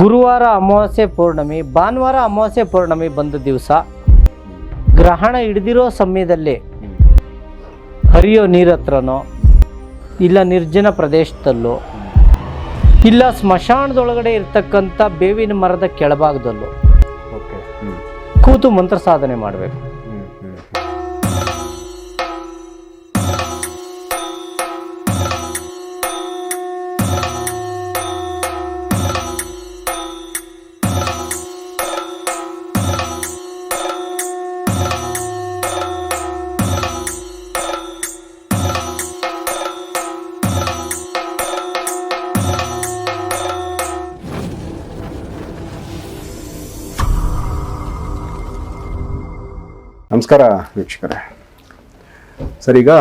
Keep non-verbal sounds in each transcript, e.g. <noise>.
ಗುರುವಾರ ಅಮಾವಾಸ್ಯೆ ಪೌರ್ಣಮಿ ಭಾನುವಾರ ಅಮಾವಾಸ್ಯೆ ಪೌರ್ಣಮಿ ಬಂದ ದಿವಸ ಗ್ರಹಣ ಹಿಡಿದಿರೋ ಸಮಯದಲ್ಲಿ ಹರಿಯೋ ನೀರತ್ರನೋ ಇಲ್ಲ ನಿರ್ಜನ ಪ್ರದೇಶದಲ್ಲೋ ಇಲ್ಲ ಸ್ಮಶಾನದೊಳಗಡೆ ಇರ್ತಕ್ಕಂಥ ಬೇವಿನ ಮರದ ಕೆಳಭಾಗದಲ್ಲೋ ಕೂತು ಮಂತ್ರ ಸಾಧನೆ ಮಾಡಬೇಕು. ನಮಸ್ಕಾರ ವೀಕ್ಷಕರೇ. ಸರ್, ಈಗ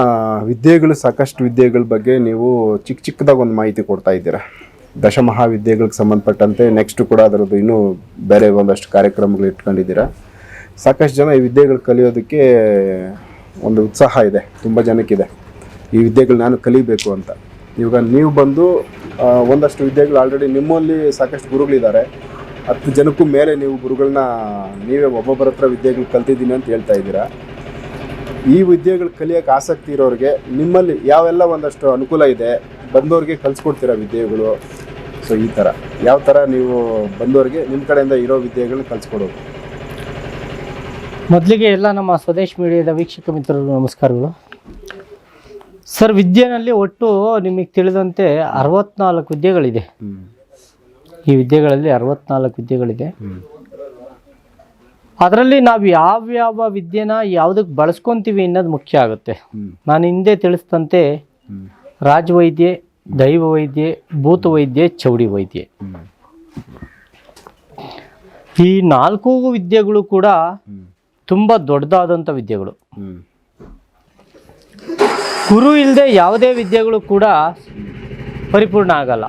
ವಿದ್ಯೆಗಳು, ಸಾಕಷ್ಟು ವಿದ್ಯೆಗಳ ಬಗ್ಗೆ ನೀವು ಚಿಕ್ಕ ಚಿಕ್ಕದಾಗ ಒಂದು ಮಾಹಿತಿ ಕೊಡ್ತಾ ಇದ್ದೀರಾ? ದಶಮಹಾವಿದ್ಯೆಗಳಿಗೆ ಸಂಬಂಧಪಟ್ಟಂತೆ ನೆಕ್ಸ್ಟ್ ಕೂಡ ಅದರದ್ದು ಇನ್ನೂ ಬೇರೆ ಒಂದಷ್ಟು ಕಾರ್ಯಕ್ರಮಗಳು ಇಟ್ಕೊಂಡಿದ್ದೀರಾ? ಸಾಕಷ್ಟು ಜನ ಈ ವಿದ್ಯೆಗಳು ಕಲಿಯೋದಕ್ಕೆ ಒಂದು ಉತ್ಸಾಹ ಇದೆ, ತುಂಬ ಜನಕ್ಕಿದೆ. ಈ ವಿದ್ಯೆಗಳು ನಾನು ಕಲಿಬೇಕು ಅಂತ. ಇವಾಗ ನೀವು ಬಂದು ಒಂದಷ್ಟು ವಿದ್ಯೆಗಳು ಆಲ್ರೆಡಿ ನಿಮ್ಮಲ್ಲಿ ಸಾಕಷ್ಟು ಗುರುಗಳಿದ್ದಾರೆ. ಹತ್ತು ಜನಕ್ಕೂ ಮೇಲೆ ನೀವು ಗುರುಗಳನ್ನ ನೀವೇ ಒಬ್ಬೊಬ್ಬರ ಹತ್ರ ವಿದ್ಯೆಗಳು ಕಲ್ತಿದ್ದೀನಿ ಅಂತ ಹೇಳ್ತಾ ಇದ್ದೀರಾ? ಈ ವಿದ್ಯೆಗಳು ಕಲಿಯೋಕೆ ಆಸಕ್ತಿ ಇರೋರಿಗೆ ನಿಮ್ಮಲ್ಲಿ ಯಾವೆಲ್ಲ ಒಂದಷ್ಟು ಅನುಕೂಲ ಇದೆ? ಬಂದವರಿಗೆ ಕಲಿಸ್ಕೊಡ್ತೀರಾ ವಿದ್ಯೆಗಳು? ಸೊ ಈ ಥರ ಯಾವ ಥರ ನೀವು ಬಂದವರಿಗೆ ನಿಮ್ಮ ಕಡೆಯಿಂದ ಇರೋ ವಿದ್ಯೆಗಳನ್ನ ಕಲಿಸ್ಕೊಡೋದು? ಮೊದಲಿಗೆ ಎಲ್ಲ ನಮ್ಮ ಸ್ವದೇಶ್ ಮೀಡಿಯಾದ ವೀಕ್ಷಕ ಮಿತ್ರರು ನಮಸ್ಕಾರಗಳು. ಸರ್ ವಿದ್ಯೆನಲ್ಲಿ ಒಟ್ಟು ನಿಮಗೆ ತಿಳಿದಂತೆ ಅರವತ್ನಾಲ್ಕು ವಿದ್ಯೆಗಳಿದೆ. ಈ ವಿದ್ಯೆಗಳಲ್ಲಿ ಅರವತ್ನಾಲ್ಕು ವಿದ್ಯೆಗಳಿದೆ. ಅದರಲ್ಲಿ ನಾವು ಯಾವ್ಯಾವ ವಿದ್ಯೆನ ಯಾವುದಕ್ಕೆ ಬಳಸ್ಕೊಂತೀವಿ ಅನ್ನೋದು ಮುಖ್ಯ ಆಗುತ್ತೆ. ನಾನು ಹಿಂದೆ ತಿಳಿಸಿದಂತೆ ರಾಜವೈದ್ಯೆ ದೈವ ವೈದ್ಯೆ ಭೂತ ವೈದ್ಯೆ ಚೌಡಿ ವೈದ್ಯೆ. ಈ ನಾಲ್ಕು ವಿದ್ಯೆಗಳು ಕೂಡ ತುಂಬ ದೊಡ್ಡದಾದಂಥ ವಿದ್ಯೆಗಳು. ಗುರು ಇಲ್ಲದೆ ಯಾವುದೇ ವಿದ್ಯೆಗಳು ಕೂಡ ಪರಿಪೂರ್ಣ ಆಗಲ್ಲ.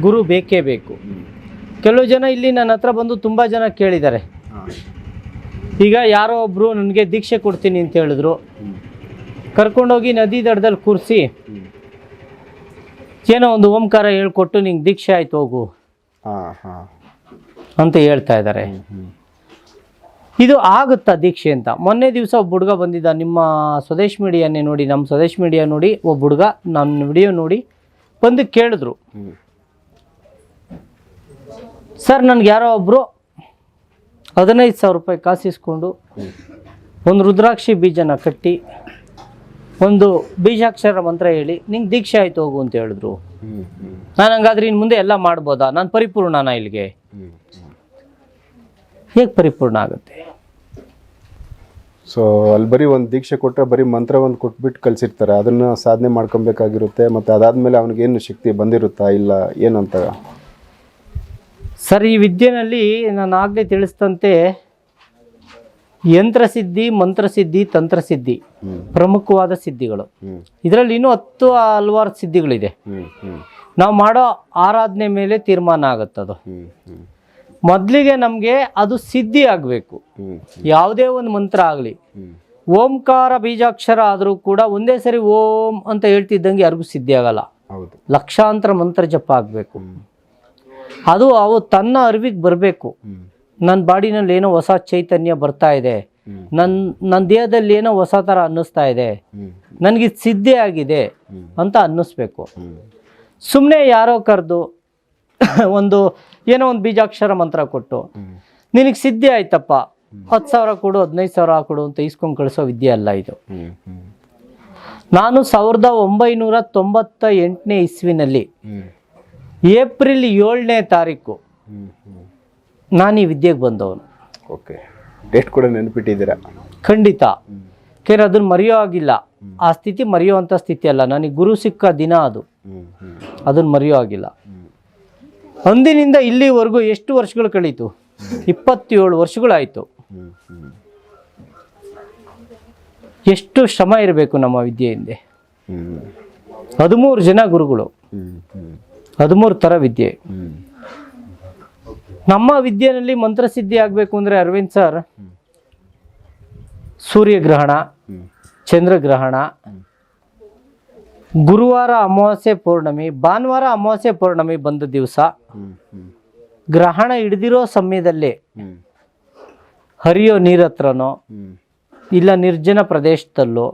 ಗುರು ಬೇಕೇ ಬೇಕು. ಕೆಲವು ಜನ ಇಲ್ಲಿ ನನ್ನ ಹತ್ರ ಬಂದು ತುಂಬ ಜನ ಕೇಳಿದ್ದಾರೆ. ಈಗ ಯಾರೋ ಒಬ್ಬರು ನನಗೆ ದೀಕ್ಷೆ ಕೊಡ್ತೀನಿ ಅಂತ ಹೇಳಿದ್ರು. ಕರ್ಕೊಂಡೋಗಿ ನದಿ ದಡದಲ್ಲಿ ಕೂರಿಸಿ ಏನೋ ಒಂದು ಓಂಕಾರ ಹೇಳ್ಕೊಟ್ಟು ನಿಂಗೆ ದೀಕ್ಷೆ ಆಯ್ತು ಹೋಗು ಹಾಂ ಹಾಂ. ಅಂತ ಹೇಳ್ತಾ ಇದ್ದಾರೆ. ಇದು ಆಗುತ್ತಾ ದೀಕ್ಷೆ ಅಂತ? ಮೊನ್ನೆ ದಿವಸ ಒಬ್ಬ ಹುಡುಗ ಬಂದಿದ್ದ ನಿಮ್ಮ ಸ್ವದೇಶ್ ಮೀಡಿಯಾನೇ ನೋಡಿ ನಮ್ಮ ಸ್ವದೇಶ್ ಮೀಡಿಯಾ ನೋಡಿ ಒಬ್ಬ ಹುಡುಗ ನನ್ನ ವಿಡಿಯೋ ನೋಡಿ ಬಂದು ಕೇಳಿದ್ರು. ಸರ್, ನನಗೆ ಯಾರೋ ಒಬ್ಬರು ಹದಿನೈದು ಸಾವಿರ ರೂಪಾಯಿ ಕಾಸಿಸ್ಕೊಂಡು ಒಂದು ರುದ್ರಾಕ್ಷಿ ಬೀಜನ ಕಟ್ಟಿ, ಒಂದು ಬೀಜಾಕ್ಷರ ಮಂತ್ರ ಹೇಳಿ, ನಿಂಗೆ ದೀಕ್ಷೆ ಆಯ್ತು ಹೋಗು ಅಂತ ಹೇಳಿದ್ರು. ನಾನು ಹಂಗಾದ್ರೆ ಇನ್ನು ಮುಂದೆ ಎಲ್ಲ ಮಾಡ್ಬೋದಾ? ನಾನು ಪರಿಪೂರ್ಣನಾ ಇಲ್ಲಿಗೆ? ಹೇಗೆ ಪರಿಪೂರ್ಣ ಆಗುತ್ತೆ? ಸೊ ಅಲ್ಲಿ ಬರೀ ಒಂದು ದೀಕ್ಷೆ ಕೊಟ್ಟರೆ ಬರೀ ಮಂತ್ರ ಒಂದು ಕೊಟ್ಬಿಟ್ಟು ಕಲಿಸಿರ್ತಾರೆ ಅದನ್ನು ಸಾಧನೆ ಮಾಡ್ಕೊಬೇಕಾಗಿರುತ್ತೆ, ಮತ್ತು ಅದಾದಮೇಲೆ ಅವನಿಗೇನು ಶಕ್ತಿ ಬಂದಿರುತ್ತಾ ಇಲ್ಲ, ಏನಂತ? ಸರ್ ಈ ವಿದ್ಯೆನಲ್ಲಿ ನಾನು ಆಗಲೇ ತಿಳಿಸಿದಂತೆ ಯಂತ್ರಸಿದ್ಧಿ ಮಂತ್ರಸಿದ್ಧಿ ತಂತ್ರಸಿದ್ಧಿ ಪ್ರಮುಖವಾದ ಸಿದ್ಧಿಗಳು. ಇದರಲ್ಲಿ ಇನ್ನೂ ಹತ್ತು ಹಲವಾರು ಸಿದ್ಧಿಗಳಿದೆ. ನಾವು ಮಾಡೋ ಆರಾಧನೆ ಮೇಲೆ ತೀರ್ಮಾನ ಆಗುತ್ತದು. ಮೊದಲಿಗೆ ನಮಗೆ ಅದು ಸಿದ್ಧಿ ಆಗಬೇಕು. ಯಾವುದೇ ಒಂದು ಮಂತ್ರ ಆಗಲಿ. ಓಂಕಾರ ಬೀಜಾಕ್ಷರ ಆದರೂ ಕೂಡ ಒಂದೇ ಸರಿ ಓಂ ಅಂತ ಹೇಳ್ತಿದ್ದಂಗೆ ಯಾರಿಗೂ ಸಿದ್ಧಿ ಆಗಲ್ಲ. ಲಕ್ಷಾಂತರ ಮಂತ್ರ ಜಪ ಆಗಬೇಕು. ಅದು ಅವು ತನ್ನ ಅರಿವಿಗೆ ಬರಬೇಕು. ನನ್ನ ಬಾಡಿನಲ್ಲಿ ಏನೋ ಹೊಸ ಚೈತನ್ಯ ಬರ್ತಾ ಇದೆ. ನನ್ನ ನನ್ನ ದೇಹದಲ್ಲಿ ಏನೋ ಹೊಸ ಥರ ಅನ್ನಿಸ್ತಾ ಇದೆ. ನನಗೆ ಸಿದ್ಧಿ ಆಗಿದೆ ಅಂತ ಅನ್ನಿಸ್ಬೇಕು. ಸುಮ್ಮನೆ ಯಾರೋ ಕರೆದು <laughs> ಒಂದು ಏನೋ ಒಂದು ಬೀಜಾಕ್ಷರ ಮಂತ್ರ ಕೊಟ್ಟು ನಿನಗೆ ಸಿದ್ಧಿ ಆಯ್ತಪ್ಪ. ಹತ್ತು ಸಾವಿರ ಕೊಡು ಹದಿನೈದು ಸಾವಿರ ಕೊಡು ಅಂತ ಇಸ್ಕೊಂಡು ಕಳಿಸೋ ವಿದ್ಯೆ ಅಲ್ಲ ಇದು. ನಾನು ಸಾವಿರದ ಒಂಬೈನೂರ ತೊಂಬತ್ತ ಎಂಟನೇ ಇಸ್ವಿನಲ್ಲಿ ಏಪ್ರಿಲ್ ಏಳನೇ ತಾರೀಕು. ನಾನು ಈ ವಿದ್ಯೆಗೆ ಬಂದವನು. ಓಕೆ. ಡೇಟ್ ಕೂಡ ನೆನಪಿಟ್ಟಿದ್ದೀರಾ? ಖಂಡಿತ. ಕೇರ್ ಅದನ್ನ ಮರೆಯೋ ಆಗಿಲ್ಲ ಆ ಸ್ಥಿತಿ ಮರೆಯುವಂಥ ಸ್ಥಿತಿ ಅಲ್ಲ. ನನಗೆ ಗುರು ಸಿಕ್ಕ ದಿನ ಅದು. ಅದನ್ನು ಮರೆಯೋ ಆಗಿಲ್ಲ ಅಂದಿನಿಂದ ಇಲ್ಲಿವರೆಗೂ ಎಷ್ಟು ವರ್ಷಗಳು ಕಳೀತು? ಇಪ್ಪತ್ತೇಳು ವರ್ಷಗಳಾಯಿತು. ಎಷ್ಟು ಶ್ರಮ ಇರಬೇಕು ನಮ್ಮ ವಿದ್ಯೆ ಹಿಂದೆ. ಹದಿಮೂರು ಜನ ಗುರುಗಳು. ಹದಿಮೂರು ಥರ ವಿದ್ಯೆ. ನಮ್ಮ ವಿದ್ಯೆನಲ್ಲಿ ಮಂತ್ರಸಿದ್ಧಿ ಆಗಬೇಕು ಅಂದರೆ ಅರವಿಂದ್ ಸರ್ ಸೂರ್ಯಗ್ರಹಣ ಚಂದ್ರಗ್ರಹಣ ಗುರುವಾರ ಅಮಾವಾಸ್ಯೆ ಪೌರ್ಣಮಿ ಭಾನುವಾರ ಅಮಾವಾಸ್ಯೆ ಪೌರ್ಣಮಿ ಬಂದ ದಿವಸ ಗ್ರಹಣ ಹಿಡಿದಿರೋ ಸಮಯದಲ್ಲಿ ಹರಿಯೋ ನೀರತ್ರನೋ ಇಲ್ಲ ನಿರ್ಜನ ಪ್ರದೇಶದಲ್ಲೋ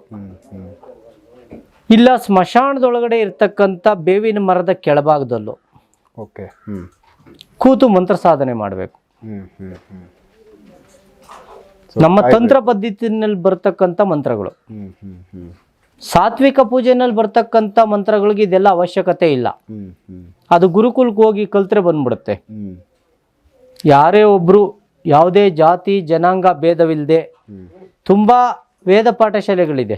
ಇಲ್ಲ ಸ್ಮಶಾನದೊಳಗಡೆ ಇರ್ತಕ್ಕಂಥ ಬೇವಿನ ಮರದ ಕೆಳಭಾಗದಲ್ಲೂ. ಓಕೆ ಕೂತು ಮಂತ್ರ ಸಾಧನೆ ಮಾಡಬೇಕು. ನಮ್ಮ ತಂತ್ರ ಪದ್ಧತಿನಲ್ಲಿ ಬರ್ತಕ್ಕಂಥ ಮಂತ್ರಗಳು. ಸಾತ್ವಿಕ ಪೂಜೆನಲ್ಲಿ ಬರ್ತಕ್ಕಂಥ ಮಂತ್ರಗಳಿಗೆ ಇದೆಲ್ಲ ಅವಶ್ಯಕತೆ ಇಲ್ಲ. ಅದು ಗುರುಕುಲಕ್ಕೆ ಹೋಗಿ ಕಲ್ತ್ರೆ ಬಂದ್ಬಿಡುತ್ತೆ. ಯಾರೇ ಒಬ್ರು ಯಾವುದೇ ಜಾತಿ ಜನಾಂಗ ಭೇದವಿಲ್ಲದೆ ತುಂಬಾ ವೇದ ಪಾಠಶಾಲೆಗಳಿದೆ.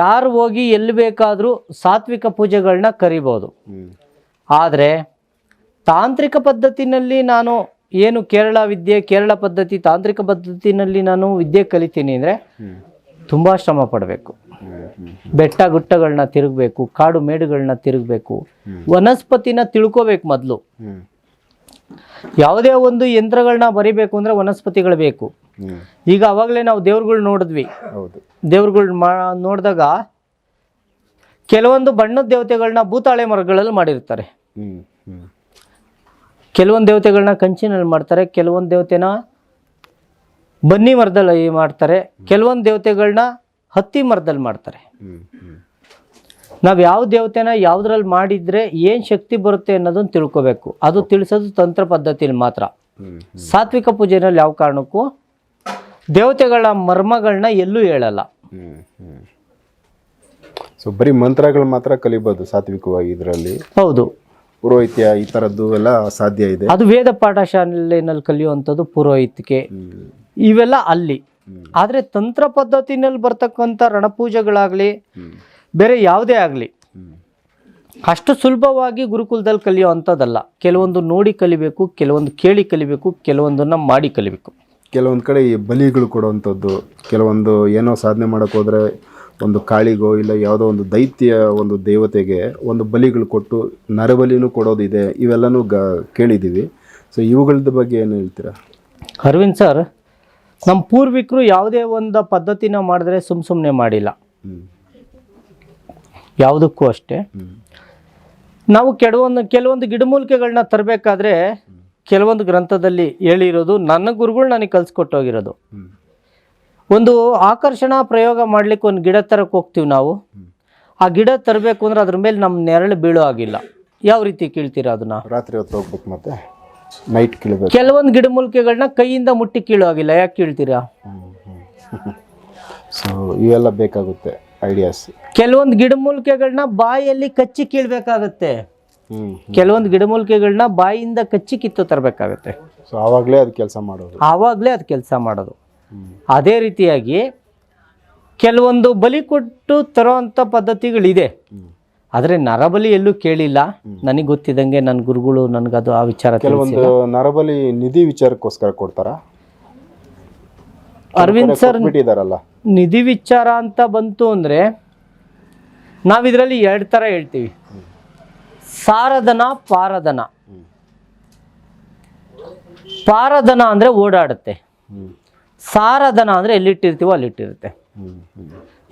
ಯಾರು ಹೋಗಿ ಎಲ್ಲಿ ಬೇಕಾದರೂ ಸಾತ್ವಿಕ ಪೂಜೆಗಳನ್ನ ಕರಿಬೋದು. ಆದರೆ ತಾಂತ್ರಿಕ ಪದ್ಧತಿನಲ್ಲಿ ನಾನು ಏನು ಕೇರಳ ವಿದ್ಯೆ ಕೇರಳ ಪದ್ಧತಿ ತಾಂತ್ರಿಕ ಪದ್ಧತಿನಲ್ಲಿ ನಾನು ವಿದ್ಯೆ ಕಲಿತೀನಿ ಅಂದರೆ ತುಂಬ ಶ್ರಮ ಪಡಬೇಕು. ಬೆಟ್ಟ ಗುಟ್ಟಗಳನ್ನ ತಿರುಗಬೇಕು ಕಾಡು ಮೇಡುಗಳನ್ನ ತಿರುಗಬೇಕು. ವನಸ್ಪತಿನ ತಿಳ್ಕೋಬೇಕು ಮೊದಲು. ಯಾವುದೇ ಒಂದು ಯಂತ್ರಗಳನ್ನ ಬರಿಬೇಕು ಅಂದರೆ ವನಸ್ಪತಿಗಳು ಬೇಕು. ಈಗ ಅವಾಗಲೇ ನಾವು ದೇವ್ರುಗಳು ನೋಡಿದ್ವಿ. ಹೌದು. ದೇವ್ರುಗಳು ಮಾ ನೋಡಿದಾಗ ಕೆಲವೊಂದು ಬಣ್ಣದ ದೇವತೆಗಳನ್ನ ಭೂತಾಳೆ ಮರಗಳಲ್ಲಿ ಮಾಡಿರ್ತಾರೆ. ಕೆಲವೊಂದು ದೇವತೆಗಳನ್ನ ಕಂಚಿನಲ್ಲಿ ಮಾಡ್ತಾರೆ ಕೆಲವೊಂದು ದೇವತೆನ ಬನ್ನಿ ಮರದಲ್ಲಿ ಮಾಡ್ತಾರೆ ಕೆಲವೊಂದು ದೇವತೆಗಳನ್ನ ಹತ್ತಿ ಮರದಲ್ಲಿ ಮಾಡ್ತಾರೆ. ನಾವು ಯಾವ ದೇವತೆನ ಯಾವುದ್ರಲ್ಲಿ ಮಾಡಿದ್ರೆ ಏನು ಶಕ್ತಿ ಬರುತ್ತೆ ಅನ್ನೋದನ್ನ ತಿಳ್ಕೊಬೇಕು. ಅದು ತಿಳಿಸೋದು ತಂತ್ರ ಪದ್ಧತಿಯಲ್ಲಿ ಮಾತ್ರ. ಸಾತ್ವಿಕ ಪೂಜೆನಲ್ಲಿ ಯಾವ ಕಾರಣಕ್ಕೂ ದೇವತೆಗಳ ಮರ್ಮಗಳನ್ನ ಎಲ್ಲೂ ಹೇಳಲ್ಲ. ಸೊ ಬರೀ ಮಂತ್ರಗಳು ಮಾತ್ರ ಕಲಿಬಹುದು ಸಾತ್ವಿಕವಾಗಿ ಇದರಲ್ಲಿ. ಹೌದು. ಪುರೋಹಿತ್ಯ ಈ ಥರದ್ದು ಎಲ್ಲ ಸಾಧ್ಯ ಇದೆ. ಅದು ವೇದ ಪಾಠಶಾಲೆನಲ್ಲಿ ಕಲಿಯುವಂಥದ್ದು ಪುರೋಹಿತಿಕೆ ಇವೆಲ್ಲ ಅಲ್ಲಿ. ಆದರೆ ತಂತ್ರ ಪದ್ಧತಿನಲ್ಲಿ ಬರ್ತಕ್ಕಂಥ ರಣಪೂಜೆಗಳಾಗಲಿ ಬೇರೆ ಯಾವುದೇ ಆಗಲಿ ಅಷ್ಟು ಸುಲಭವಾಗಿ ಗುರುಕುಲದಲ್ಲಿ ಕಲಿಯೋ ಅಂಥದ್ದಲ್ಲ ಕೆಲವೊಂದು ನೋಡಿ ಕಲಿಬೇಕು ಕೆಲವೊಂದು ಕೇಳಿ ಕಲಿಬೇಕು ಕೆಲವೊಂದನ್ನು ಮಾಡಿ ಕಲಿಬೇಕು. ಕೆಲವೊಂದು ಕಡೆ ಈ ಬಲಿಗಳು ಕೊಡುವಂಥದ್ದು ಕೆಲವೊಂದು ಏನೋ ಸಾಧನೆ ಮಾಡೋಕೆ ಹೋದರೆ ಒಂದು ಕಾಳಿಗೋ ಇಲ್ಲ ಯಾವುದೋ ಒಂದು ದೈತ್ಯ ಒಂದು ದೇವತೆಗೆ ಒಂದು ಬಲಿಗಳು ಕೊಟ್ಟು ನರಬಲಿನೂ ಕೊಡೋದಿದೆ. ಇವೆಲ್ಲನೂ ಗ ಕೇಳಿದ್ದೀವಿ. ಸೊ ಇವುಗಳದ ಬಗ್ಗೆ ಏನು ಹೇಳ್ತೀರಾ? ಅರವಿಂದ್ ಸರ್ ನಮ್ಮ ಪೂರ್ವಿಕರು ಯಾವುದೇ ಒಂದು ಪದ್ಧತಿನ ಮಾಡಿದ್ರೆ ಸುಮ್ಮ ಸುಮ್ಮನೆ ಮಾಡಿಲ್ಲ. ಯಾವುದಕ್ಕೂ ಅಷ್ಟೇ. ನಾವು ಕೆಡವೊಂದು ಕೆಲವೊಂದು ಗಿಡಮೂಲಿಕೆಗಳನ್ನ ತರಬೇಕಾದ್ರೆ ಕೆಲವೊಂದು ಗ್ರಂಥದಲ್ಲಿ ಹೇಳಿರೋದು ನನ್ನ ಗುರುಗಳು ನನಗೆ ಕಲಿಸ್ಕೊಟ್ಟೋಗಿರೋದು. ಒಂದು ಆಕರ್ಷಣಾ ಪ್ರಯೋಗ ಮಾಡ್ಲಿಕ್ಕೆ ಒಂದು ಗಿಡ ತರಕ್ಕೆ ಹೋಗ್ತೀವಿ ನಾವು. ಆ ಗಿಡ ತರಬೇಕು ಅಂದ್ರೆ ಅದ್ರ ಮೇಲೆ ನಮ್ಮ ನೆರಳು ಬೀಳೋ ಆಗಿಲ್ಲ ಯಾವ ರೀತಿ ಕೀಳ್ತೀರಾ ಅದನ್ನ? ರಾತ್ರಿ ಹೊತ್ತು ಹೋಗ್ಬೇಕು ಮತ್ತೆ? ನೈಟ್ ಕೀಳಬೇಕು. ಕೆಲವೊಂದು ಗಿಡಮೂಲಿಕೆಗಳನ್ನ ಕೈಯಿಂದ ಮುಟ್ಟಿ ಕೀಳೋ ಆಗಿಲ್ಲ ಯಾಕೆ ಕೀಳ್ತೀರಾ? ಸೊ <laughs> ಇವೆಲ್ಲ ಬೇಕಾಗುತ್ತೆ ಐಡಿಯಾಸ್ ಕೆಲವೊಂದು ಗಿಡಮೂಲಿಕೆಗಳನ್ನ ಬಾಯಲ್ಲಿ ಕಚ್ಚಿ ಕೀಳ್ಬೇಕಾಗತ್ತೆ. ಕೆಲವೊಂದು ಗಿಡಮೂಲಿಕೆಗಳನ್ನ ಬಾಯಿಯಿಂದ ಕಚ್ಚಿ ಕಿತ್ತು ತರಬೇಕಾಗತ್ತೆ. ಸೊ ಆವಾಗಲೇ ಅದು ಕೆಲಸ ಮಾಡೋದು. ಆವಾಗಲೇ ಅದು ಕೆಲಸ ಮಾಡೋದು. ಅದೇ ರೀತಿಯಾಗಿ ಕೆಲವೊಂದು ಬಲಿ ಕೊಟ್ಟು ತರೋವಂಥ ಪದ್ಧತಿಗಳಿದೆ. ಆದರೆ ನರಬಲಿ ಎಲ್ಲೂ ಕೇಳಿಲ್ಲ. ನನಗೆ ಗೊತ್ತಿದ್ದಂಗೆ ನನ್ನ ಗುರುಗಳು ನನಗದು ಆ ವಿಚಾರ ಕೆಲವೊಂದು ನರಬಲಿ ನಿಧಿ ವಿಚಾರಕ್ಕೋಸ್ಕರ ಕೊಡ್ತಾರ? ಅರವಿಂದ್ ಸರ್ ಬಿಟ್ಟಿದಾರಲ್ಲ ನಿಧಿ ವಿಚಾರ ಅಂತ ಬಂತು ಅಂದರೆ ನಾವಿದರಲ್ಲಿ ಎರಡು ಥರ ಹೇಳ್ತೀವಿ. ಸಾರಧನ, ಪಾರಧನ. ಪಾರಧನ ಅಂದರೆ ಓಡಾಡುತ್ತೆ. ಸಾರಧನ ಅಂದರೆ ಎಲ್ಲಿಟ್ಟಿರ್ತೀವೋ ಅಲ್ಲಿಟ್ಟಿರುತ್ತೆ.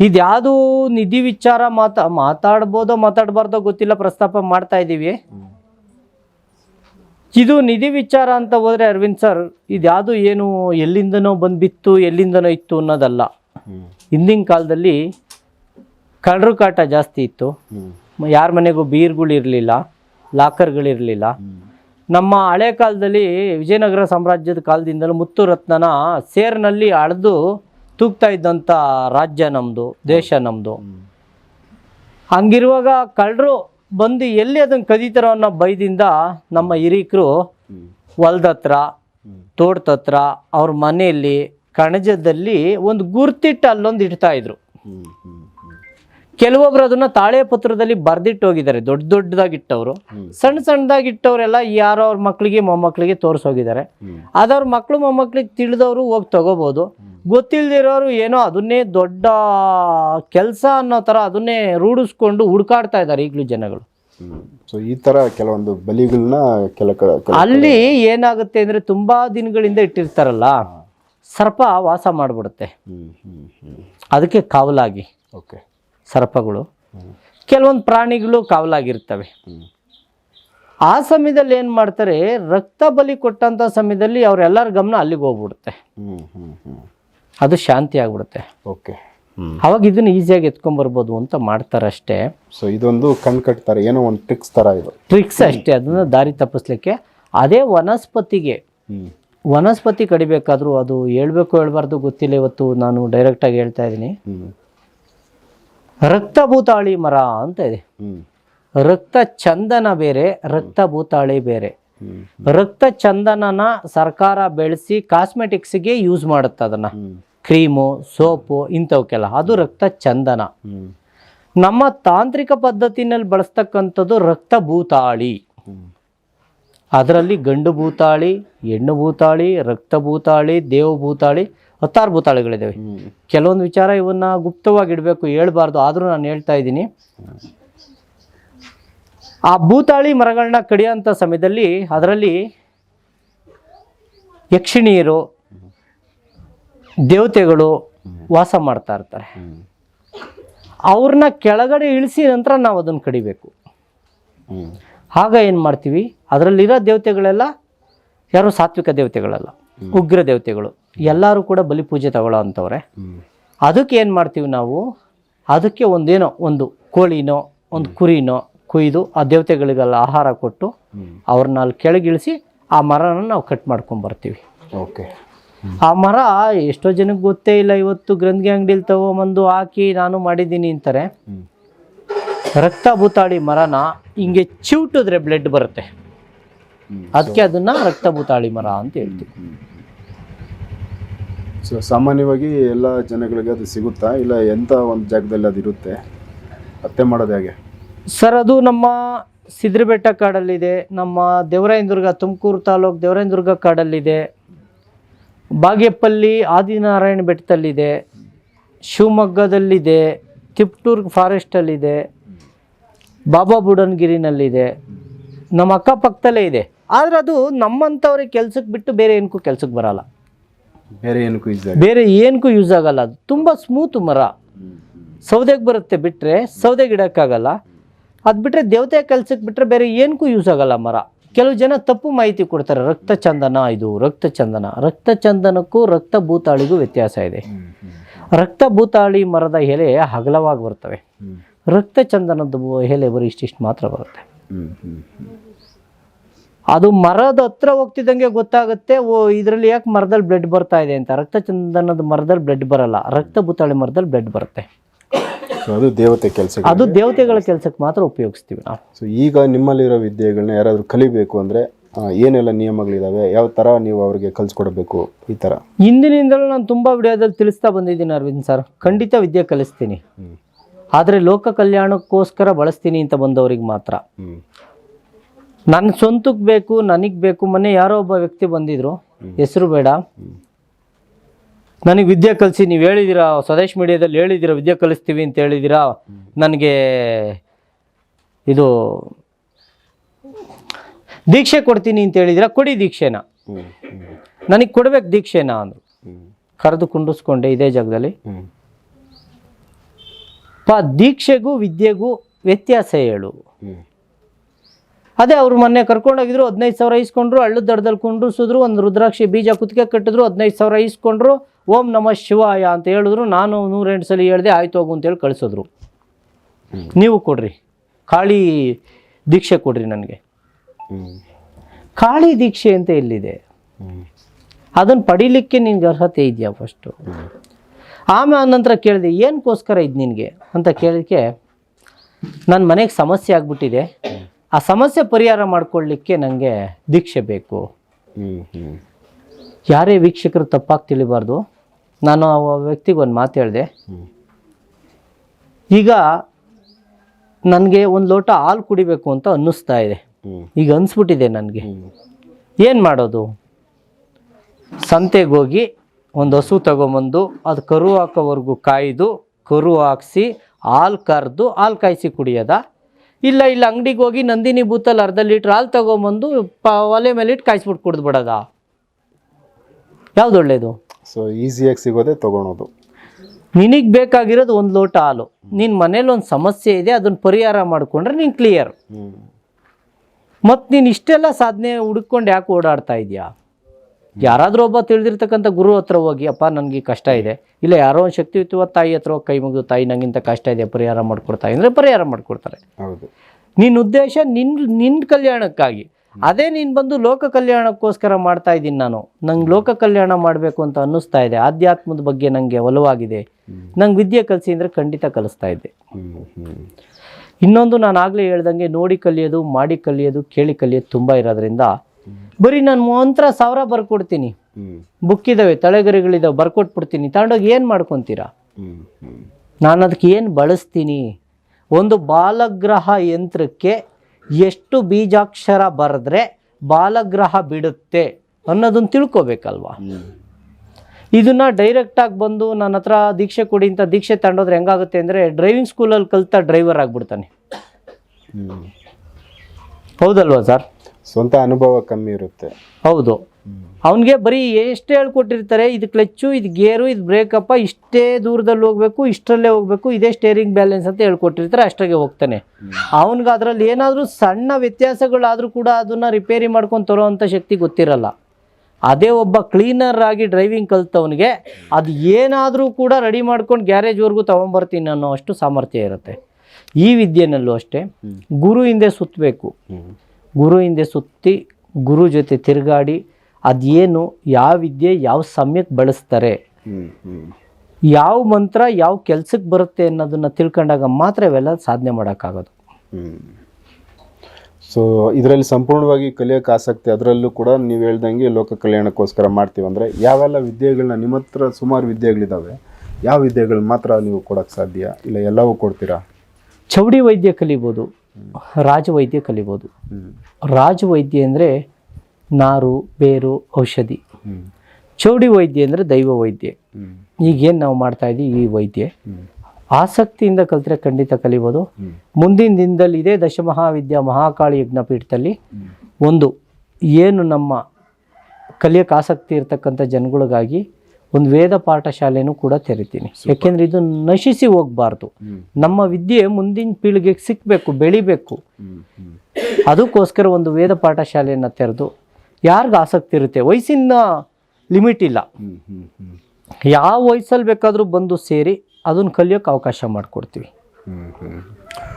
ಇದು ಇದ್ಯಾವುದು ನಿಧಿ ವಿಚಾರ ಮಾತಾ, ಮಾತಾಡ್ಬೋದೋ ಮಾತಾಡಬಾರ್ದೋ ಗೊತ್ತಿಲ್ಲ, ಪ್ರಸ್ತಾಪ ಮಾಡ್ತಾ ಇದ್ದೀವಿ ಇದು ನಿಧಿ ವಿಚಾರ ಅಂತ ಹೋದ್ರೆ ಅರವಿಂದ್ ಸರ್, ಇದ್ಯಾವುದು ಏನು ಎಲ್ಲಿಂದನೋ ಬಂದ್ಬಿತ್ತು, ಎಲ್ಲಿಂದನೋ ಇತ್ತು ಅನ್ನೋದಲ್ಲ. ಹಿಂದಿನ ಕಾಲದಲ್ಲಿ ಕಳ್ಳರು ಕಾಟ ಜಾಸ್ತಿ ಇತ್ತು. ಯಾರ ಮನೆಗೂ ಬೀರ್ಗಳಿರಲಿಲ್ಲ, ಲಾಕರ್ಗಳಿರಲಿಲ್ಲ. ನಮ್ಮ ಹಳೆ ಕಾಲದಲ್ಲಿ ವಿಜಯನಗರ ಸಾಮ್ರಾಜ್ಯದ ಕಾಲದಿಂದಲೂ ಮುತ್ತು ರತ್ನನ ಸೇರ್ನಲ್ಲಿ ಅಳೆದು ತೂಗ್ತಾ ಇದ್ದಂಥ ರಾಜ್ಯ ನಮ್ಮದು ದೇಶ ನಮ್ಮದು ಹಂಗಿರುವಾಗ ಕಳ್ಳರು ಬಂದು ಎಲ್ಲಿ ಅದನ್ನು ಕದೀತಾರೋ ಅನ್ನೋ ಭಯದಿಂದ ನಮ್ಮ ಹಿರೀಕರು ಹೊಲ್ದತ್ರ, ತೋಟದತ್ರ, ಅವ್ರ ಮನೆಯಲ್ಲಿ, ಕಣಜದಲ್ಲಿ ಒಂದು ಗುರ್ತಿಟ್ಟು ಅಲ್ಲೊಂದು ಇಡ್ತಾ ಇದ್ರು. ಹ್ಞೂ ಹ್ಞೂ ಹ್ಞೂ ಕೆಲವೊಬ್ರು ಅದನ್ನ ತಾಳೆ ಪತ್ರದಲ್ಲಿ ಬರ್ದಿಟ್ಟು ಹೋಗಿದ್ದಾರೆ. ದೊಡ್ಡ ದೊಡ್ಡದಾಗಿ ಇಟ್ಟವರು ಸಣ್ಣ ಸಣ್ಣದಾಗಿ ಇಟ್ಟವರೆಲ್ಲ ಯಾರೋ ಅವ್ರ ಮಕ್ಕಳಿಗೆ ಮೊಮ್ಮಕ್ಕಳಿಗೆ ತೋರಿಸೋಗಿದ್ದಾರೆ. ಅದವ್ರ ಮಕ್ಕಳು ಮೊಮ್ಮಕ್ಕಳಿಗೆ ತಿಳಿದವರು ಹೋಗಿ ತಗೋಬಹುದು ಗೊತ್ತಿಲ್ದಿರೋರು ಏನೋ ಅದನ್ನೇ ದೊಡ್ಡ ಕೆಲಸ ಅನ್ನೋ ಥರ ಅದನ್ನೇ ರೂಢಿಸ್ಕೊಂಡು ಹುಡುಕಾಡ್ತಾ ಇದ್ದಾರೆ ಈಗಲೂ ಜನಗಳು. ಸೊ ಈ ಥರ ಕೆಲವೊಂದು ಬಲಿಗಳನ್ನ ಕೆಲ ಅಲ್ಲಿ ಏನಾಗುತ್ತೆ ಅಂದರೆ ತುಂಬಾ ದಿನಗಳಿಂದ ಇಟ್ಟಿರ್ತಾರಲ್ಲ ಸರ್ಪ ವಾಸ ಮಾಡಿಬಿಡುತ್ತೆ. ಅದಕ್ಕೆ ಕಾವಲಾಗಿ. ಓಕೆ ಸರ್ಪಗಳು. ಕೆಲವೊಂದು ಪ್ರಾಣಿಗಳು ಕಾವಲಾಗಿರ್ತವೆ. ಆ ಸಮಯದಲ್ಲಿ ಏನು ಮಾಡ್ತಾರೆ ರಕ್ತ ಬಲಿ ಕೊಟ್ಟಂಥ ಸಮಯದಲ್ಲಿ ಅವರೆಲ್ಲರ ಗಮನ ಅಲ್ಲಿಗೆ ಹೋಗ್ಬಿಡುತ್ತೆ. ಅದು ಶಾಂತಿ ಆಗ್ಬಿಡುತ್ತೆ. ಓಕೆ. ಅವಾಗ ಇದನ್ನ ಈಸಿಯಾಗಿ ಎತ್ಕೊಂಡ್ಬರ್ಬೋದು ಅಂತ ಮಾಡ್ತಾರೆ ಅಷ್ಟೇ. ಸೊ ಇದೊಂದು ಕಣ್ ಕಟ್ತಾರೆ ಏನೋ ಒಂದು ಟ್ರಿಕ್ಸ್ ಥರ ಇದು. ಟ್ರಿಕ್ಸ್ ಅಷ್ಟೇ ಅದನ್ನ ದಾರಿ ತಪ್ಪಿಸ್ಲಿಕ್ಕೆ. ಅದೇ ವನಸ್ಪತಿಗೆ ವನಸ್ಪತಿ ಕಡಿಬೇಕಾದ್ರೂ ಅದು ಹೇಳ್ಬೇಕು ಹೇಳ್ಬಾರ್ದು ಗೊತ್ತಿಲ್ಲ ಇವತ್ತು ನಾನು ಡೈರೆಕ್ಟಾಗಿ ಹೇಳ್ತಾ ಇದ್ದೀನಿ. ಹ್ಞೂ ರಕ್ತಭೂತಾಳಿ ಮರ ಅಂತ ಇದೆ. ರಕ್ತ ಚಂದನ ಬೇರೆ ರಕ್ತ ಭೂತಾಳಿ ಬೇರೆ. ರಕ್ತ ಚಂದನನ ಸರ್ಕಾರ ಬೆಳೆಸಿ ಕಾಸ್ಮೆಟಿಕ್ಸ್ಗೆ ಯೂಸ್ ಮಾಡುತ್ತೆ ಅದನ್ನ. ಕ್ರೀಮು ಸೋಪು ಇಂಥವಕ್ಕೆಲ್ಲ. ಅದು ರಕ್ತ ಚಂದನ. ನಮ್ಮ ತಾಂತ್ರಿಕ ಪದ್ಧತಿನಲ್ಲಿ ಬಳಸ್ತಕ್ಕಂಥದ್ದು ರಕ್ತ ಭೂತಾಳಿ ಅದರಲ್ಲಿ ಗಂಡು ಭೂತಾಳಿ ಹೆಣ್ಣು ಭೂತಾಳಿ ರಕ್ತ ಭೂತಾಳಿ ದೇವ ಭೂತಾಳಿ ಹತ್ತಾರು ಭೂತಾಳಿಗಳಿದ್ದಾವೆ ಕೆಲವೊಂದು ವಿಚಾರ ಇವನ್ನ ಗುಪ್ತವಾಗಿ ಇಡಬೇಕು ಹೇಳ್ಬಾರ್ದು ಆದರೂ ನಾನು ಹೇಳ್ತಾ ಇದ್ದೀನಿ. ಆ ಭೂತಾಳಿ ಮರಗಳನ್ನ ಕಡಿಯೋಂಥ ಸಮಯದಲ್ಲಿ ಅದರಲ್ಲಿ ಯಕ್ಷಿಣಿಯರು ದೇವತೆಗಳು ವಾಸ ಮಾಡ್ತಾ ಇರ್ತಾರೆ. ಅವ್ರನ್ನ ಕೆಳಗಡೆ ಇಳಿಸಿ ನಂತರ ನಾವು ಅದನ್ನು ಕಡಿಬೇಕು. ಆಗ ಏನು ಮಾಡ್ತೀವಿ? ಅದರಲ್ಲಿರೋ ದೇವತೆಗಳೆಲ್ಲ ಯಾರು ಸಾತ್ವಿಕ ದೇವತೆಗಳಲ್ಲ ಉಗ್ರ ದೇವತೆಗಳು. ಎಲ್ಲರೂ ಕೂಡ ಬಲಿಪೂಜೆ ತಗೊಳ್ಳೋ ಅಂಥವ್ರೆ. ಅದಕ್ಕೆ ಏನು ಮಾಡ್ತೀವಿ ನಾವು? ಅದಕ್ಕೆ ಒಂದೇನೋ ಒಂದು ಕೋಳಿನೋ ಒಂದು ಕುರಿನೋ ಕುಯ್ದು ಆ ದೇವತೆಗಳಿಗೆಲ್ಲ ಆಹಾರ ಕೊಟ್ಟು ಅವ್ರನ್ನ ಅಲ್ಲಿ ಕೆಳಗಿಳಿಸಿ ಆ ಮರನ ನಾವು ಕಟ್ ಮಾಡ್ಕೊಂಡು ಬರ್ತೀವಿ. ಓಕೆ. ಆ ಮರ ಎಷ್ಟೋ ಜನಕ್ಕೆ ಗೊತ್ತೇ ಇಲ್ಲ ಇವತ್ತು ಗ್ರಂಥಿ ಅಂಗಡಿಲಿ ತಗೊಂಬಂದು ಹಾಕಿ ನಾನು ಮಾಡಿದ್ದೀನಿ ಅಂತಾರೆ. ರಕ್ತ ಭೂತಾಳಿ ಮರನ ಹಿಂಗೆ ಚಿವುಟಿದ್ರೆ ಬ್ಲಡ್ ಬರುತ್ತೆ. ಅದಕ್ಕೆ ಅದನ್ನ ರಕ್ತ ಭೂತಾಳಿ ಮರ ಅಂತ ಹೇಳ್ತೀವಿ. ಸೊ ಸಾಮಾನ್ಯವಾಗಿ ಎಲ್ಲ ಜನಗಳಿಗೆ ಅದು ಸಿಗುತ್ತಾ? ಇಲ್ಲ ಎಂಥ ಒಂದು ಜಾಗದಲ್ಲಿ ಅದು ಇರುತ್ತೆ? ಪತ್ತೆ ಮಾಡೋದು ಹೇಗೆ? ಸರ್, ಅದು ನಮ್ಮ ಸಿದ್ರಬೆಟ್ಟ ಕಾಡಲ್ಲಿದೆ. ನಮ್ಮ ದೇವರಾಯನದುರ್ಗ, ತುಮಕೂರು ತಾಲೂಕು ದೇವರಾಯನದುರ್ಗ ಕಾಡಲ್ಲಿದೆ. ಬಾಗೇಪಲ್ಲಿ ಆದಿನಾರಾಯಣ ಬೆಟ್ಟದಲ್ಲಿದೆ. ಶಿವಮೊಗ್ಗದಲ್ಲಿದೆ. ತಿಪ್ಟೂರ್ ಫಾರೆಸ್ಟಲ್ಲಿದೆ. ಬಾಬಾ ಬುಡನ್ಗಿರಿನಲ್ಲಿದೆ. ನಮ್ಮ ಅಕ್ಕಪಕ್ಕದಲ್ಲೇ ಇದೆ. ಆದರೆ ಅದು ನಮ್ಮಂಥವ್ರಿಗೆ ಕೆಲ್ಸಕ್ಕೆ ಬಿಟ್ಟು ಬೇರೆ ಏನಕ್ಕೂ ಕೆಲ್ಸಕ್ಕೆ ಬರಲ್ಲ. ಬೇರೆ ಏನಕ್ಕೂ ಯೂಸ್ ಬೇರೆ ಏನಕ್ಕೂ ಯೂಸ್ ಆಗಲ್ಲ. ಅದು ತುಂಬ ಸ್ಮೂತ್ ಮರ. ಸೌದೆಗೆ ಬರುತ್ತೆ ಬಿಟ್ಟರೆ ಸೌದೆಗೆ ಇಡೋಕ್ಕಾಗಲ್ಲ. ಅದು ಬಿಟ್ಟರೆ ದೇವತೆ ಕೆಲಸಕ್ಕೆ ಬಿಟ್ಟರೆ ಬೇರೆ ಏನಕ್ಕೂ ಯೂಸ್ ಆಗಲ್ಲ ಮರ. ಕೆಲವು ಜನ ತಪ್ಪು ಮಾಹಿತಿ ಕೊಡ್ತಾರೆ. ರಕ್ತ ಚಂದನ ಇದು ರಕ್ತ ಚಂದನ. ರಕ್ತ ಚಂದನಕ್ಕೂ ರಕ್ತ ಭೂತಾಳಿಗೂ ವ್ಯತ್ಯಾಸ ಇದೆ. ರಕ್ತ ಭೂತಾಳಿ ಮರದ ಎಲೆ ಅಗಲವಾಗಿ ಬರ್ತವೆ. ರಕ್ತ ಚಂದನದ ಎಲೆ ಬರೀ ಇಷ್ಟಿಷ್ಟು ಮಾತ್ರ ಬರುತ್ತೆ. ಅದು ಮರದ ಹತ್ರ ಹೋಗ್ತಿದ್ದಂಗೆ ಗೊತ್ತಾಗುತ್ತೆ ಓ ಇದರಲ್ಲಿ ಯಾಕೆ ಮರದಲ್ಲಿ ಬ್ಲಡ್ ಬರ್ತಾ ಇದೆ ಅಂತ. ರಕ್ತ ಚಂದನದ ಮರದಲ್ಲಿ ಬ್ಲಡ್ ಬರಲ್ಲ. ರಕ್ತ ಬುತ್ತಾಳೆ ಮರದಲ್ಲಿ ಬ್ಲಡ್ ಬರುತ್ತೆ. ಅದು ದೇವತೆ ಕೆಲಸ ಅದು ದೇವತೆಗಳ ಕೆಲಸಕ್ಕೆ ಮಾತ್ರ ಉಪಯೋಗಿಸ್ತೀವಿ ನಾವು. ಸೊ ಈಗ ನಿಮ್ಮಲ್ಲಿರೋ ವಿದ್ಯೆಗಳನ್ನ ಯಾರಾದರೂ ಕಲಿಬೇಕು ಅಂದರೆ ಏನೆಲ್ಲ ನಿಯಮಗಳಿದಾವೆ? ಯಾವ ಥರ ನೀವು ಅವರಿಗೆ ಕಲಿಸ್ಕೊಡ್ಬೇಕು ಈ ಥರ ಹಿಂದಿನಿಂದಲೂ ನಾನು ತುಂಬ ವಿಡಿಯೋದಲ್ಲಿ ತಿಳಿಸ್ತಾ ಬಂದಿದ್ದೀನಿ ಅರವಿಂದ್ ಸರ್. ಖಂಡಿತ ವಿದ್ಯೆ ಕಲಿಸ್ತೀನಿ. ಆದರೆ ಲೋಕ ಕಲ್ಯಾಣಕ್ಕೋಸ್ಕರ ಬಳಸ್ತೀನಿ ಅಂತ ಬಂದವರಿಗೆ ಮಾತ್ರ. ನನ್ನ ಸ್ವಂತಕ್ಕೆ ಬೇಕು ನನಗೆ ಬೇಕು ಮೊನ್ನೆ ಯಾರೋ ಒಬ್ಬ ವ್ಯಕ್ತಿ ಬಂದಿದ್ರು. ಹೆಸರು ಬೇಡ. ನನಗೆ ವಿದ್ಯೆ ಕಲಿಸಿ ನೀವು ಹೇಳಿದ್ದೀರಾ ಸ್ವದೇಶ್ ಮೀಡಿಯಾದಲ್ಲಿ ಹೇಳಿದ್ದೀರಾ ವಿದ್ಯೆ ಕಲಿಸ್ತೀವಿ ಅಂತ ಹೇಳಿದ್ದೀರಾ ನನಗೆ ಇದು ದೀಕ್ಷೆ ಕೊಡ್ತೀನಿ ಅಂತ ಹೇಳಿದಿರಾ ಕೊಡಿ ದೀಕ್ಷೆನ. ನನಗೆ ಕೊಡ್ಬೇಕು ದೀಕ್ಷೆನ ಅಂದರು. ಕರೆದು ಕುಂಡಿಸ್ಕೊಂಡೆ ಇದೇ ಜಾಗದಲ್ಲಿ. ಪ ದೀಕ್ಷೆಗೂ ವಿದ್ಯೆಗೂ ವ್ಯತ್ಯಾಸ ಹೇಳು ಅದೇ ಅವ್ರು ಮೊನ್ನೆ ಕರ್ಕೊಂಡೋಗಿದ್ರು, ಹದಿನೈದು ಸಾವಿರ ಇಸ್ಕೊಂಡ್ರು ಹಳ್ಳದ ದಡದಲ್ಲಿ ಕುಂಡ್ರಿಸಿದ್ರು, ಒಂದು ರುದ್ರಾಕ್ಷಿ ಬೀಜ ಕುತ್ತಿಗೆ ಕಟ್ಟಿದ್ರು, ಹದಿನೈದು ಸಾವಿರ ಇಸ್ಕೊಂಡ್ರು ಓಂ ನಮ ಶಿವಾಯ ಅಂತ ಹೇಳಿದ್ರು. ನಾನು ನೂರೆಂಟು ಸಲ ಹೇಳಿದೆ, ಆಯ್ತು ಹೋಗು ಅಂತೇಳಿ ಕಳಿಸಿದ್ರು. ನೀವು ಕೊಡ್ರಿ. ಕಾಳಿ ದೀಕ್ಷೆ ಕೊಡ್ರಿ ನನಗೆ. ಕಾಳಿ ದೀಕ್ಷೆ ಅಂತ ಎಲ್ಲಿದೆ? ಅದನ್ನು ಪಡಿಲಿಕ್ಕೆ ನಿನ್ಗೆ ಅರ್ಹತೆ ಇದೆಯಾ ಫಸ್ಟು ಆಮೇ ಆಮೇಲೆ ನಂತರ ಕೇಳಿದೆ ಏನಕ್ಕೋಸ್ಕರ ಇದು ನಿನಗೆ? ಅಂತ ಕೇಳಿದಕ್ಕೆ ನನ್ನ ಮನೆಗೆ ಸಮಸ್ಯೆ ಆಗ್ಬಿಟ್ಟಿದೆ. ಆ ಸಮಸ್ಯೆ ಪರಿಹಾರ ಮಾಡ್ಕೊಳ್ಳಿಕ್ಕೆ ನನಗೆ ದೀಕ್ಷೆ ಬೇಕು. ಯಾರೇ ವೀಕ್ಷಕರು ತಪ್ಪಾಗಿ ತಿಳಿಬಾರ್ದು. ನಾನು ಆ ವ್ಯಕ್ತಿಗೆ ಒಂದು ಮಾತು ಹೇಳಿದೆ. ಈಗ ನನಗೆ ಒಂದು ಲೋಟ ಹಾಲು ಕುಡಿಬೇಕು ಅಂತ ಅನ್ನಿಸ್ತಾ ಇದೆ. ಈಗ ಅನಿಸ್ಬಿಟ್ಟಿದೆ ನನಗೆ. ಏನು ಮಾಡೋದು? ಸಂತೆಗೆ ಹೋಗಿ ಒಂದು ಹಸು ತಗೊಂಬಂದು ಅದು ಕರು ಹಾಕೋವರೆಗೂ ಕಾಯ್ದು ಕರು ಹಾಕ್ಸಿ ಹಾಲು ಕರೆದು ಹಾಲು ಕಾಯಿಸಿ ಕುಡಿಯೋದ? ಇಲ್ಲ ಇಲ್ಲ ಅಂಗಡಿಗೆ ಹೋಗಿ ನಂದಿನಿ ಬೂತಲ್ಲಿ ಅರ್ಧ ಲೀಟ್ರ್ ಹಾಲು ತಗೊಂಬಂದು ಪ ಒಲೆ ಮೇಲೆ ಇಟ್ಟು ಕಾಯಿಸ್ಬಿಟ್ಟು ಕುಡಿದ್ಬಿಡೋದಾ ಬಿಡೋದ? ಯಾವ್ದು ಒಳ್ಳೇದು? ಸೊ ಈಸಿಯಾಗಿ ಸಿಗೋದೇ ತಗೊಳೋದು. ನಿನಗೆ ಬೇಕಾಗಿರೋದು ಒಂದು ಲೋಟ ಹಾಲು. ನಿನ್ನ ಮನೇಲಿ ಒಂದು ಸಮಸ್ಯೆ ಇದೆ ಅದನ್ನು ಪರಿಹಾರ ಮಾಡಿಕೊಂಡ್ರೆ ನೀನು ಕ್ಲಿಯರ್ ಮತ್ತು ನೀನು ಇಷ್ಟೆಲ್ಲ ಸಾಧನೆ ಹುಡುಕೊಂಡು ಯಾಕೆ ಓಡಾಡ್ತಾ ಇದೆಯಾ? ಯಾರಾದರೂ ಒಬ್ಬ ತಿಳಿದಿರ್ತಕ್ಕಂಥ ಗುರು ಹತ್ರ ಹೋಗಿ ಅಪ್ಪ ನನಗೆ ಕಷ್ಟ ಇದೆ. ಇಲ್ಲ ಯಾರೋ ಒಂದು ಶಕ್ತಿಯುತವಾದ ತಾಯಿ ಹತ್ರ ಹೋಗಿ ಕೈ ಮುಗಿದು ತಾಯಿ ನನಗಿಂತ ಕಷ್ಟ ಇದೆ ಪರಿಹಾರ ಮಾಡಿಕೊಡ್ತಾಯಿ ಅಂದರೆ ಪರಿಹಾರ ಮಾಡಿಕೊಡ್ತಾರೆ. ಹೌದು. ನಿನ್ನ ಉದ್ದೇಶ ನಿನ್ನ ನಿನ್ನ ಕಲ್ಯಾಣಕ್ಕಾಗಿ. ಅದೇ ನೀನು ಬಂದು ಲೋಕ ಕಲ್ಯಾಣಕ್ಕೋಸ್ಕರ ಮಾಡ್ತಾ ಇದ್ದೀನಿ ನಾನು. ನಂಗೆ ಲೋಕ ಕಲ್ಯಾಣ ಮಾಡಬೇಕು ಅಂತ ಅನ್ನಿಸ್ತಾ ಇದೆ. ಆಧ್ಯಾತ್ಮದ ಬಗ್ಗೆ ನನಗೆ ಒಲವಾಗಿದೆ. ನಂಗೆ ವಿದ್ಯೆ ಕಲಿಸಿ ಅಂದರೆ ಖಂಡಿತ ಕಲಿಸ್ತಾ ಇದ್ದೆ. ಇನ್ನೊಂದು ನಾನು ಆಗಲೇ ಹೇಳ್ದಂಗೆ ನೋಡಿ ಕಲಿಯೋದು ಮಾಡಿ ಕಲಿಯೋದು ಕೇಳಿ ಕಲಿಯೋದು ತುಂಬ ಇರೋದ್ರಿಂದ ಬರೀ ನಾನು ಮಂತ್ರ ಸಾವಿರ ಬರ್ಕೊಡ್ತೀನಿ. ಬುಕ್ ಇದಾವೆ ತಳೆಗರಿಗಳಿದಾವೆ ಬರ್ಕೊಟ್ಬಿಡ್ತೀನಿ. ತಗೊಂಡೋಗಿ ಏನು ಮಾಡ್ಕೊತೀರಾ? ನಾನು ಅದಕ್ಕೆ ಏನು ಬಳಸ್ತೀನಿ? ಒಂದು ಬಾಲಗ್ರಹ ಯಂತ್ರಕ್ಕೆ ಎಷ್ಟು ಬೀಜಾಕ್ಷರ ಬರೆದ್ರೆ ಬಾಲಗ್ರಹ ಬಿಡುತ್ತೆ ಅನ್ನೋದನ್ನ ತಿಳ್ಕೊಬೇಕಲ್ವಾ? ಇದನ್ನು ಡೈರೆಕ್ಟಾಗಿ ಬಂದು ನನ್ನ ಹತ್ರ ದೀಕ್ಷೆ ಕೊಡಿ ಅಂತ ದೀಕ್ಷೆ ತಗೊಂಡೋದ್ರೆ ಹೆಂಗಾಗುತ್ತೆ ಅಂದರೆ ಡ್ರೈವಿಂಗ್ ಸ್ಕೂಲಲ್ಲಿ ಕಲಿತ ಡ್ರೈವರ್ ಆಗಿಬಿಡ್ತಾನೆ. ಹೌದಲ್ವಾ ಸರ್? ಸ್ವಂತ ಅನುಭವ ಕಮ್ಮಿ ಇರುತ್ತೆ. ಹೌದು. ಅವನಿಗೆ ಬರೀ ಎಷ್ಟು ಹೇಳ್ಕೊಟ್ಟಿರ್ತಾರೆ ಇದು ಕ್ಲಚ್ಚು ಇದು ಗೇರು ಇದು ಬ್ರೇಕಪ್ಪ ಇಷ್ಟೇ ದೂರದಲ್ಲಿ ಹೋಗ್ಬೇಕು ಇಷ್ಟರಲ್ಲೇ ಹೋಗ್ಬೇಕು ಇದೇ ಸ್ಟೇರಿಂಗ್ ಬ್ಯಾಲೆನ್ಸ್ ಅಂತ ಹೇಳ್ಕೊಟ್ಟಿರ್ತಾರೆ ಅಷ್ಟಾಗೆ ಹೋಗ್ತಾನೆ. ಅವನಿಗೆ ಅದರಲ್ಲಿ ಏನಾದರೂ ಸಣ್ಣ ವ್ಯತ್ಯಾಸಗಳಾದರೂ ಕೂಡ ಅದನ್ನು ರಿಪೇರಿ ಮಾಡ್ಕೊಂಡು ತರೋವಂಥ ಶಕ್ತಿ ಗೊತ್ತಿರಲ್ಲ. ಅದೇ ಒಬ್ಬ ಕ್ಲೀನರ್ ಆಗಿ ಡ್ರೈವಿಂಗ್ ಕಲಿತವನಿಗೆ ಅದು ಏನಾದರೂ ಕೂಡ ರೆಡಿ ಮಾಡ್ಕೊಂಡು ಗ್ಯಾರೇಜ್ವರೆಗೂ ತೊಗೊಂಬರ್ತೀನಿ ಅನ್ನೋ ಅಷ್ಟು ಸಾಮರ್ಥ್ಯ ಇರುತ್ತೆ. ಈ ವಿದ್ಯೆನಲ್ಲೂ ಅಷ್ಟೇ. ಗುರು ಹಿಂದೆ ಸುತ್ತಬೇಕು ಗುರು ಹಿಂದೆ ಸುತ್ತಿ ಗುರು ಜೊತೆ ತಿರುಗಾಡಿ ಅದೇನು ಯಾವ ವಿದ್ಯೆ ಯಾವ ಸಮಯಕ್ಕೆ ಬಳಸ್ತಾರೆ? ಯಾವ ಮಂತ್ರ ಯಾವ ಕೆಲ್ಸಕ್ಕೆ ಬರುತ್ತೆ ಅನ್ನೋದನ್ನ ತಿಳ್ಕೊಂಡಾಗ ಮಾತ್ರ ಇವೆಲ್ಲ ಸಾಧನೆ ಮಾಡೋಕ್ಕಾಗೋದು. ಸೊ ಇದರಲ್ಲಿ ಸಂಪೂರ್ಣವಾಗಿ ಕಲಿಯೋಕೆ ಆಸಕ್ತಿ ಅದರಲ್ಲೂ ಕೂಡ ನೀವು ಹೇಳ್ದಂಗೆ ಲೋಕ ಕಲ್ಯಾಣಕ್ಕೋಸ್ಕರ ಮಾಡ್ತೀವಂದರೆ ಯಾವೆಲ್ಲ ವಿದ್ಯೆಗಳನ್ನ ನಿಮ್ಮ ಹತ್ರ ಸುಮಾರು ವಿದ್ಯೆಗಳಿದ್ದಾವೆ ಯಾವ ವಿದ್ಯೆಗಳು ಮಾತ್ರ ನೀವು ಕೊಡೋಕ್ಕೆ ಸಾಧ್ಯ ಇಲ್ಲ ಎಲ್ಲವೂ ಕೊಡ್ತೀರಾ? ಚೌಡಿ ವೈದ್ಯ ಕಲಿಬೋದು. ರಾಜವೈದ್ಯ ಕಲಿಬೋದು. ರಾಜವೈದ್ಯ ಅಂದರೆ ನಾರು ಬೇರು ಔಷಧಿ. ಚೌಡಿ ವೈದ್ಯ ಅಂದರೆ ದೈವ ವೈದ್ಯ. ಈಗೇನು ನಾವು ಮಾಡ್ತಾ ಇದ್ದೀವಿ ಈ ವೈದ್ಯ? ಆಸಕ್ತಿಯಿಂದ ಕಲಿತರೆ ಖಂಡಿತ ಕಲಿಬೋದು. ಮುಂದಿನ ದಿನದಲ್ಲಿ ಇದೇ ದಶಮಹಾವಿದ್ಯಾ ಮಹಾಕಾಳಿ ಯಜ್ಞಪೀಠದಲ್ಲಿ ಒಂದು ಏನು ನಮ್ಮ ಕಲಿಯೋಕೆ ಆಸಕ್ತಿ ಇರತಕ್ಕಂಥ ಜನಗಳಿಗಾಗಿ ಒಂದು ವೇದ ಪಾಠಶಾಲೆನೂ ಕೂಡ ತೆರಿತೀನಿ. ಯಾಕೆಂದ್ರೆ ಇದು ನಶಿಸಿ ಹೋಗಬಾರ್ದು. ನಮ್ಮ ವಿದ್ಯೆ ಮುಂದಿನ ಪೀಳಿಗೆಗೆ ಸಿಕ್ಕಬೇಕು ಬೆಳಿಬೇಕು. ಅದಕ್ಕೋಸ್ಕರ ಒಂದು ವೇದ ಪಾಠಶಾಲೆಯನ್ನು ತೆರೆದು ಯಾರಿಗ ಆಸಕ್ತಿ ಇರುತ್ತೆ? ವಯಸ್ಸಿನ ಲಿಮಿಟ್ ಇಲ್ಲ. ಯಾವ ವಯಸ್ಸಲ್ಲಿ ಬೇಕಾದರೂ ಬಂದು ಸೇರಿ ಅದನ್ನು ಕಲಿಯೋಕೆ ಅವಕಾಶ ಮಾಡಿಕೊಡ್ತೀವಿ.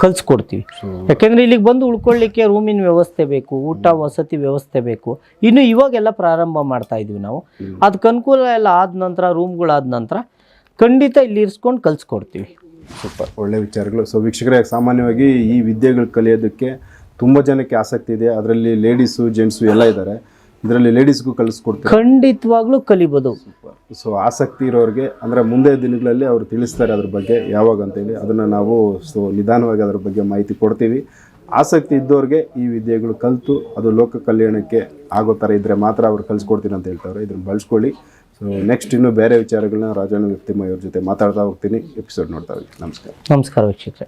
ಕಲಿಸ್ಕೊಡ್ತೀವಿ. ಯಾಕೆಂದರೆ ಇಲ್ಲಿಗೆ ಬಂದು ಉಳ್ಕೊಳ್ಳಿಕ್ಕೆ ರೂಮಿನ ವ್ಯವಸ್ಥೆ ಬೇಕು ಊಟ ವಸತಿ ವ್ಯವಸ್ಥೆ ಬೇಕು. ಇನ್ನು ಇವಾಗೆಲ್ಲ ಪ್ರಾರಂಭ ಮಾಡ್ತಾ ಇದೀವಿ ನಾವು. ಅದಕ್ಕೆ ಅನುಕೂಲ ಎಲ್ಲ ಆದ ನಂತರ ರೂಮ್ಗಳಾದ ನಂತರ ಖಂಡಿತ ಇಲ್ಲಿ ಇರಿಸ್ಕೊಂಡು ಕಲ್ಸ್ಕೊಡ್ತೀವಿ. ಸೂಪರ್. ಒಳ್ಳೆ ವಿಚಾರಗಳು. ಸೊ ವೀಕ್ಷಕರೇ ಸಾಮಾನ್ಯವಾಗಿ ಈ ವಿದ್ಯೆಗಳು ಕಲಿಯೋದಕ್ಕೆ ತುಂಬ ಜನಕ್ಕೆ ಆಸಕ್ತಿ ಇದೆ. ಅದರಲ್ಲಿ ಲೇಡೀಸು ಜೆಂಟ್ಸು ಎಲ್ಲ ಇದ್ದಾರೆ. ಇದರಲ್ಲಿ ಲೇಡೀಸ್ಗೂ ಕಲಿಸ್ಕೊಡ್ತಾರೆ ಖಂಡಿತವಾಗ್ಲೂ ಕಲಿಬೋದು. ಸೊ ಆಸಕ್ತಿ ಇರೋರಿಗೆ ಅಂದರೆ ಮುಂದೆ ದಿನಗಳಲ್ಲಿ ಅವರು ತಿಳಿಸ್ತಾರೆ ಅದ್ರ ಬಗ್ಗೆ ಯಾವಾಗ ಅಂತೇಳಿ ಅದನ್ನು ನಾವು ಸೊ ನಿಧಾನವಾಗಿ ಅದ್ರ ಬಗ್ಗೆ ಮಾಹಿತಿ ಕೊಡ್ತೀವಿ. ಆಸಕ್ತಿ ಇದ್ದವ್ರಿಗೆ ಈ ವಿದ್ಯೆಗಳು ಕಲಿತು ಅದು ಲೋಕ ಕಲ್ಯಾಣಕ್ಕೆ ಆಗೋ ಥರ ಇದ್ದರೆ ಮಾತ್ರ ಅವ್ರು ಕಲಿಸ್ಕೊಡ್ತೀನಿ ಅಂತ ಹೇಳ್ತಾರೆ ಇದನ್ನು ಬಳಸ್ಕೊಳ್ಳಿ. ಸೊ ನೆಕ್ಸ್ಟ್ ಇನ್ನೂ ಬೇರೆ ವಿಚಾರಗಳನ್ನ ರಾಜಾನು ವ್ಯಕ್ತಿಮ ಇವ್ರ ಜೊತೆ ಮಾತಾಡ್ತಾ ಹೋಗ್ತೀನಿ. ಎಪಿಸೋಡ್ ನೋಡ್ತಾ ಹೋಗಿ. ನಮಸ್ಕಾರ. ನಮಸ್ಕಾರ ವೀಕ್ಷಕರೇ.